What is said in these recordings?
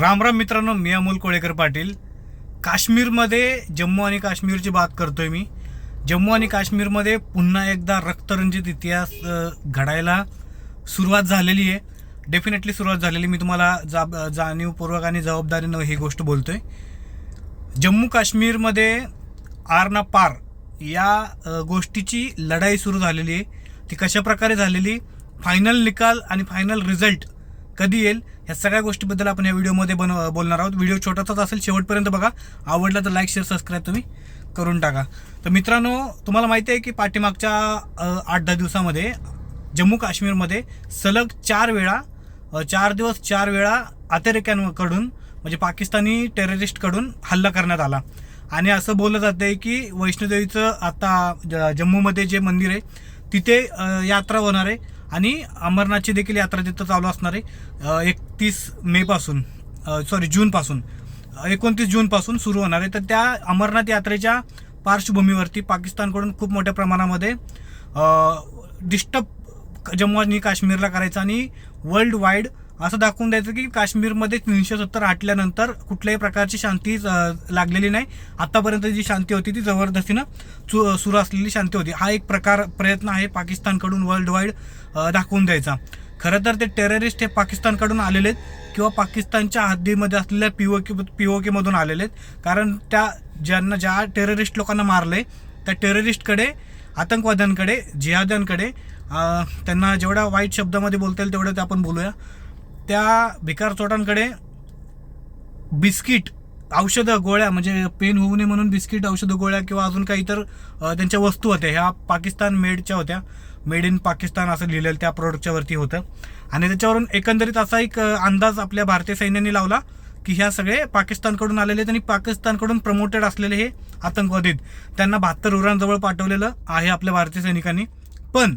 राम राम मित्रांनो मी अमोल कोळेकर पाटील. काश्मीरमध्ये जम्मू आणि काश्मीरची बात करतोय मी. जम्मू आणि काश्मीरमध्ये पुन्हा एकदा रक्तरंजित इतिहास घडायला सुरुवात झालेली आहे. डेफिनेटली सुरुवात झालेली. मी तुम्हाला जा जाणीवपूर्वक आणि जबाबदारीनं ही गोष्ट बोलतोय. जम्मू काश्मीरमध्ये आरना पार या गोष्टीची लढाई सुरू झालेली आहे. ती कशा प्रकारे झालेली? फायनल निकाल आणि फायनल रिझल्ट कधी येईल ह्या सगळ्या गोष्टीबद्दल आपण या व्हिडिओमध्ये बन बोलणार आहोत. व्हिडिओ छोटासाच असेल शेवटपर्यंत बघा. आवडला तर लाईक शेअर सबस्क्राईब तुम्ही करून टाका. तर मित्रांनो तुम्हाला माहिती आहे की पाठीमागच्या आठ दहा दिवसामध्ये जम्मू काश्मीरमध्ये सलग चार वेळा चार दिवस चार वेळा अतिरेक्यांकडून म्हणजे पाकिस्तानी टेररिस्टकडून हल्ला करण्यात आला. आणि असं बोललं जातं आहे की वैष्णोदेवीचं आता ज- जम्मूमध्ये जे मंदिर आहे तिथे यात्रा होणार आहे. आणि अमरनाथची देखील यात्रा तिथं चालू असणार आहे. एकतीस मेपासून सॉरी जूनपासून एकोणतीस जूनपासून सुरू होणार आहे. तर त्या अमरनाथ यात्रेच्या पार्श्वभूमीवरती पाकिस्तानकडून खूप मोठ्या प्रमाणामध्ये डिस्टर्ब जम्मू आणि काश्मीरला करायचं आणि वर्ल्ड वाईड असं दाखवून द्यायचं की काश्मीरमध्ये तीनशे सत्तर आटल्यानंतर कुठल्याही प्रकारची शांती लागलेली नाही. आतापर्यंत जी शांती होती ती जबरदस्तीनं चु सुरू असलेली शांती होती. हा एक प्रकार प्रयत्न आहे पाकिस्तानकडून वर्ल्ड वाईड दाखवून द्यायचा. खरं तर ते टेररिस्ट हे पाकिस्तानकडून आलेले आहेत किंवा पाकिस्तानच्या हद्दीमध्ये असलेल्या पी ओ के पी ओ केमधून आलेले आहेत. कारण त्या ज्यांना ज्या टेररिस्ट लोकांना मारले त्या टेररिस्टकडे आतंकवाद्यांकडे जिहाद्यांकडे त्यांना जेवढ्या वाईट शब्दामध्ये बोलता येईल तेवढं ते आपण बोलूया. त्या भिकार चोटांकडे बिस्किट औषधं गोळ्या म्हणजे पेन होऊ नये म्हणून बिस्किट औषधं गोळ्या किंवा अजून काही इतर त्यांच्या वस्तू होत्या. ह्या पाकिस्तान मेडच्या होत्या. मेड इन पाकिस्तान असं लिहिलेलं त्या प्रोडक्टच्या वरती होतं. आणि त्याच्यावरून एकंदरीत असा एक अंदाज आपल्या भारतीय सैन्याने लावला की ह्या सगळे पाकिस्तानकडून आलेले आहेत आणि पाकिस्तानकडून प्रमोटेड असलेले हे आतंकवादी आहेत. त्यांना बहात्तर उरांजवळ पाठवलेलं आहे आपल्या भारतीय सैनिकांनी. पण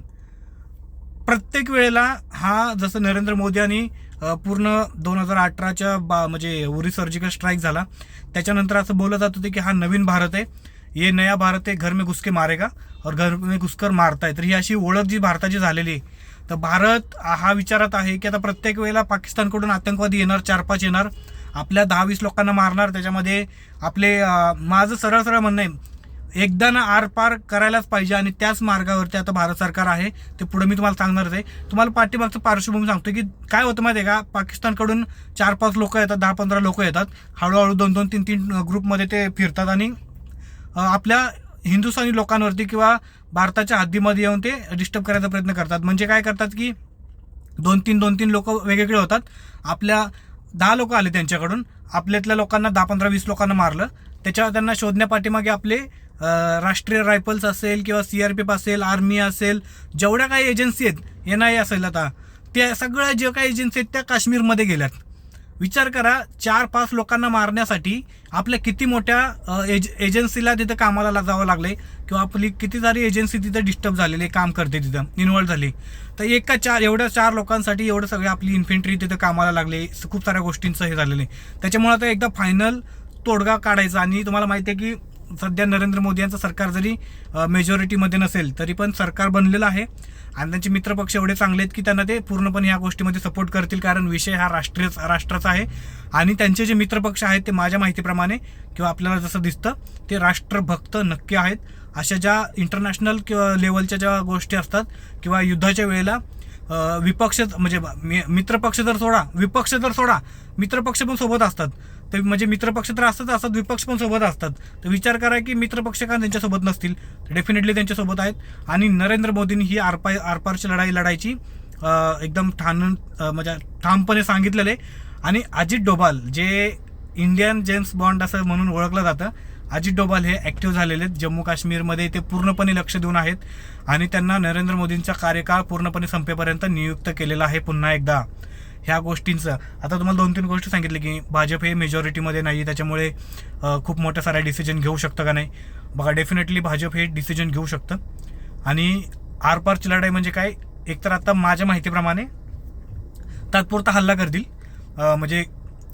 प्रत्येक वेळेला हा जसं नरेंद्र मोदी यांनी पूर्ण दोन हजार अठराच्या बा म्हणजे उरी सर्जिकल स्ट्राईक झाला. त्याच्यानंतर असं बोललं जात होतं की हा नवीन भारत आहे. ये नया भारत आहे घर में घुसके मारेगा और घर में घुसकर मारताय. तर ही अशी ओळख जी भारताची झालेली आहे. तर भारत हा विचारात आहे की आता प्रत्येक वेळेला पाकिस्तानकडून आतंकवादी येणार चार पाच येणार. आपल्या दहा वीस लोकांना मारणार. त्याच्यामध्ये आपले माझं सरळ सरळ म्हणणं आहे एकदा ना आरपार करायलाच पाहिजे आणि त्याच मार्गावरती आता भारत सरकार आहे ते पुढे मी तुम्हाला सांगणारच आहे. तुम्हाला पाठीमागचं पार्श्वभूमी सांगतो की काय होतं माहिती आहे का? पाकिस्तानकडून चार पाच लोक येतात दहा पंधरा लोक येतात. हळूहळू दोन दोन तीन तीन ग्रुपमध्ये ते फिरतात आणि आपल्या हिंदुस्थानी लोकांवरती किंवा भारताच्या हद्दीमध्ये येऊन ते डिस्टर्ब करायचा प्रयत्न करतात. म्हणजे काय करतात की दोन तीन दोन तीन लोक वेगवेगळे होतात. आपल्या दहा लोक आले त्यांच्याकडून. आपल्यातल्या लोकांना दहा पंधरा वीस लोकांना मारलं. त्याच्यावर त्यांना शोधण्यापाठीमागे आपले राष्ट्रीय रायफल्स असेल किंवा सी आर पी एफ असेल आर्मी असेल जेवढ्या काही एजन्सी आहेत एन आय असेल आता त्या सगळ्या जे काही एजन्सी आहेत त्या काश्मीरमध्ये गेल्यात. विचार करा चार पाच लोकांना मारण्यासाठी आपल्या किती मोठ्या एज एजन्सीला तिथं कामाला जावं लागले किंवा आपली किती सारी एजन्सी तिथं डिस्टर्ब झालेली काम करते तिथं इन्व्हॉल्व झाली. तर एका चार एवढ्या चार लोकांसाठी एवढं सगळे आपली इन्फेंट्री तिथं कामाला लागले खूप साऱ्या गोष्टींचं हे झालेलं आहे. त्याच्यामुळे आता एकदा फायनल तोडगा काढायचा आणि तुम्हाला माहिती आहे की सध्या नरेंद्र मोदी यांचं सरकार जरी मेजॉरिटीमध्ये नसेल तरी पण सरकार बनलेलं आहे. आणि त्यांचे मित्रपक्ष एवढे चांगले आहेत की त्यांना ते पूर्णपणे ह्या गोष्टीमध्ये सपोर्ट करतील कारण विषय हा राष्ट्रीय राष्ट्राचा आहे. आणि त्यांचे जे मित्रपक्ष आहेत ते माझ्या माहितीप्रमाणे किंवा आपल्याला जसं दिसतं ते राष्ट्रभक्त नक्की आहेत. अशा ज्या इंटरनॅशनल किंवा लेवलच्या ज्या गोष्टी असतात किंवा युद्धाच्या वेळेला विपक्ष म्हणजे मित्रपक्ष जर सोडा विपक्ष जर सोडा मित्रपक्ष पण सोबत असतात. तर म्हणजे मित्रपक्ष तर असतात असतात विपक्ष पण सोबत असतात. तर विचार करा की मित्रपक्ष का त्यांच्यासोबत नसतील? डेफिनेटली त्यांच्यासोबत आहेत. आणि नरेंद्र मोदींनी ही आरपाय आरपारची लढाई लढायची एकदम ठाण म्हणजे ठामपणे सांगितलेलं आहे. आणि अजित डोभाल जे इंडियन जेम्स बॉन्ड असं म्हणून ओळखलं जातं अजित डोभाल हे ॲक्टिव्ह झालेले आहेत. जम्मू काश्मीरमध्ये ते पूर्णपणे लक्ष देऊन आहेत. आणि त्यांना नरेंद्र मोदींचा कार्यकाळ पूर्णपणे संपेपर्यंत नियुक्त केलेला आहे पुन्हा एकदा. ह्या गोष्टींचं. आता तुम्हाला दोन तीन गोष्टी सांगितली की भाजप हे मेजॉरिटीमध्ये नाही त्याच्यामुळे खूप मोठ्या साऱ्या डिसिजन घेऊ शकतं का नाही? बघा डेफिनेटली भाजप हे डिसिजन घेऊ शकतं. आणि आरपारची लढाई म्हणजे काय? एकतर आता माझ्या माहितीप्रमाणे तात्पुरता हल्ला करतील. म्हणजे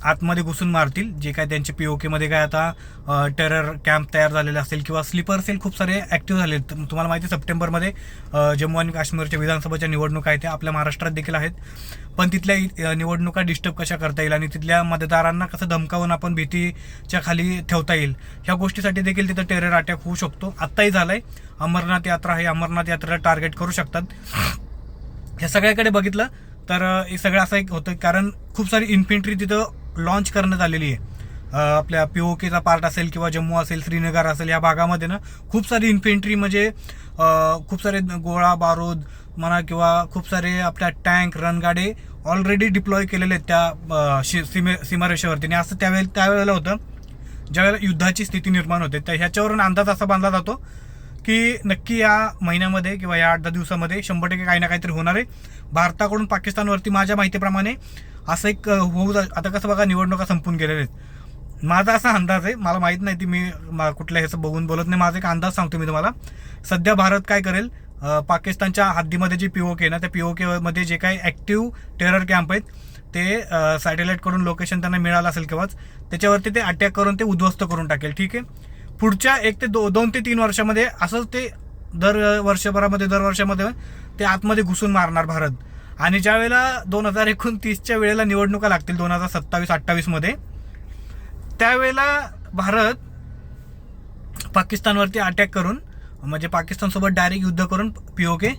आतमध्ये घुसून मारतील. जे काय त्यांचे पी ओ केमध्ये काय आता टेरर कॅम्प तयार झालेले असेल किंवा स्लीपर सेल खूप सारे ॲक्टिव्ह झाले आहेत. तुम्हाला माहिती आहे सप्टेंबरमध्ये जम्मू आणि काश्मीरच्या विधानसभेच्या निवडणुका आहेत त्या आपल्या महाराष्ट्रात देखील आहेत. पण तिथल्या निवडणुका डिस्टर्ब कशा करता येईल आणि तिथल्या मतदारांना कसं धमकावून आपण भीतीच्या खाली ठेवता येईल? ह्या गोष्टीसाठी देखील तिथं टेरर अटॅक होऊ शकतो. आत्ताही झालाय. अमरनाथ यात्रा आहे अमरनाथ यात्रेला टार्गेट करू शकतात. ह्या सगळ्याकडे बघितलं तर हे सगळं असं एक होतं. कारण खूप सारी इन्फेंट्री तिथं लॉन्च करण्यात आलेली आहे. आपल्या पी ओ केचा पार्ट असेल किंवा जम्मू असेल श्रीनगर असेल या भागामध्ये ना खूप सारी इन्फेंट्री म्हणजे खूप सारे गोळा बारूद म्हणा किंवा खूप सारे आपल्या टँक रणगाडे ऑलरेडी डिप्लॉय केलेले आहेत त्या शि- सीमे सीमारेषेवरती. आणि असं त्यावेळे त्यावेळेला होतं ज्यावेळेला युद्धाची स्थिती निर्माण होते तर ह्याच्यावरून अंदाज असा बांधला जातो की नक्की या महिन्यामध्ये किंवा या आठ दहा दिवसामध्ये शंभर टक्के काही ना काहीतरी होणार आहे. भारताकडून पाकिस्तानवरती माझ्या माहितीप्रमाणे असं एक होऊ जा- आता कसं बघा निवडणुका संपून गेलेल्या आहेत. माझा असा अंदाज आहे मला माहीत नाही ती मी मा- कुठल्या ह्याचं बघून बोलत नाही. माझा एक अंदाज सांगतो मी तुम्हाला. सध्या भारत काय करेल पाकिस्तानच्या हद्दीमध्ये जे पी ओ के ना त्या पी ओ केमध्ये जे काही ॲक्टिव्ह टेरर कॅम्प आहेत ते सॅटेलाईटकडून लोकेशन त्यांना मिळालं असेल किंवाच त्याच्यावरती ते अटॅक करून ते उद्ध्वस्त करून टाकेल ठीक आहे? पुढच्या एक ते दो दोन ते तीन वर्षामध्ये असंच ते दर वर्षभरामध्ये दर वर्षामध्ये ते आतमध्ये घुसून मारणार भारत. आणि ज्या वेळेला दोन हजार एकोणतीसच्या वेळेला निवडणुका लागतील दोन हजार सत्तावीस अठ्ठावीसमध्ये त्यावेळेला भारत पाकिस्तानवरती अटॅक करून म्हणजे पाकिस्तानसोबत डायरेक्ट युद्ध करून पी ओ के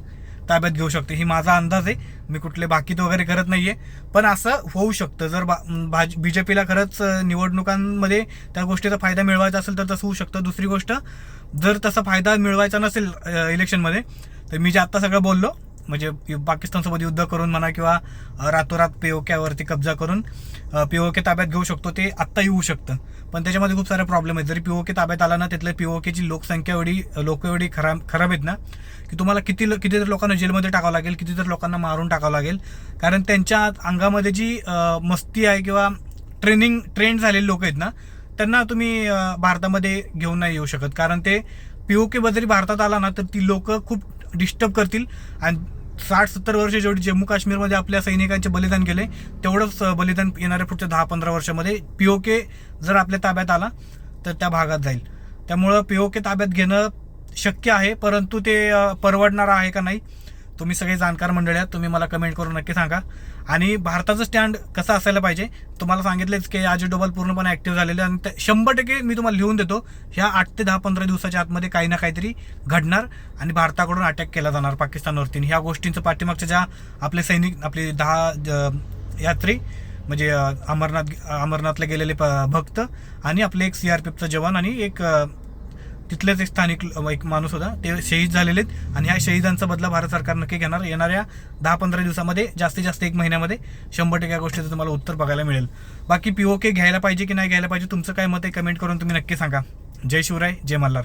ताब्यात घेऊ शकते. ही माझा अंदाज आहे. मी कुठले बाकीत वगैरे करत नाही आहे पण असं होऊ शकतं. जर बा बी जे पीला खरंच निवडणुकांमध्ये त्या गोष्टीचा फायदा मिळवायचा असेल तर तसं होऊ शकतं. दुसरी गोष्ट जर तसा फायदा मिळवायचा नसेल इलेक्शनमध्ये तर मी जे आत्ता सगळं बोललो म्हणजे पाकिस्तानसोबत युद्ध करून म्हणा किंवा रातोरात पी ओ केवरती कब्जा करून पी ओ के ताब्यात घेऊ शकतो ते आत्ता येऊ शकतं. पण त्याच्यामध्ये खूप सारे प्रॉब्लेम आहेत. जरी पी ओ के ताब्यात आला ना तिथल्या पी ओ केची लोकसंख्या एवढी लोक एवढी खराब खराब आहेत ना की तुम्हाला किती कितीतरी लोकांना जेलमध्ये टाकावं लागेल कितीतरी लोकांना मारून टाकावं लागेल. कारण त्यांच्या अंगामध्ये जी मस्ती आहे किंवा ट्रेनिंग ट्रेंड झालेले लोक आहेत ना त्यांना तुम्ही भारतामध्ये घेऊन नाही येऊ शकत. कारण ते पी ओ के जरी भारतात आला ना तर ती लोक खूप डिस्टर्ब करतील. आणि साठ सत्तर वर्ष जेवढी जम्मू काश्मीरमध्ये आपल्या सैनिकांचे बलिदान केले तेवढंच बलिदान येणाऱ्या पुढच्या दहा पंधरा वर्षामध्ये पी ओ के जर आपल्या ताब्यात आला तर त्या भागात जाईल. त्यामुळं पी ओ के ताब्यात घेणं शक्य आहे परंतु ते परवडणारं आहे का नाही तुम्ही सगळे जाणकार मंडळी आहात तुम्ही मला कमेंट करून नक्की सांगा. आणि भारताचं स्टँड कसं असायला पाहिजे तुम्हाला सांगितलंच की अजय डोबल पूर्णपणे ॲक्टिव्ह झालेले आणि शंभर टक्के मी तुम्हाला लिहून देतो ह्या आठ ते दहा पंधरा दिवसाच्या आतमध्ये काही ना काहीतरी घडणार आणि भारताकडून अटॅक केला जाणार पाकिस्तानवरती. ह्या गोष्टींचं पाठीमागच्या ज्या आपले सैनिक आपले दहा ज- यात्री म्हणजे अमरनाथ अमरनाथला गेलेले प- भक्त आणि आपले एक सी आर पी एफचा जवान आणि एक तिथलेच एक स्थानिक एक माणूस होता. ते शहीद झालेले आहेत आणि ह्या शहीदांचा बदला भारत सरकार नक्की घेणार. येणाऱ्या दहा पंधरा दिवसामध्ये जास्तीत जास्त एक महिन्यामध्ये शंभर टक्के या गोष्टीचं तुम्हाला उत्तर बघायला मिळेल. बाकी पी ओ के घ्यायला पाहिजे की नाही घ्यायला पाहिजे तुमचं काय मत आहे कमेंट करून तुम्ही नक्की सांगा. जय शिवराय जय मल्हार.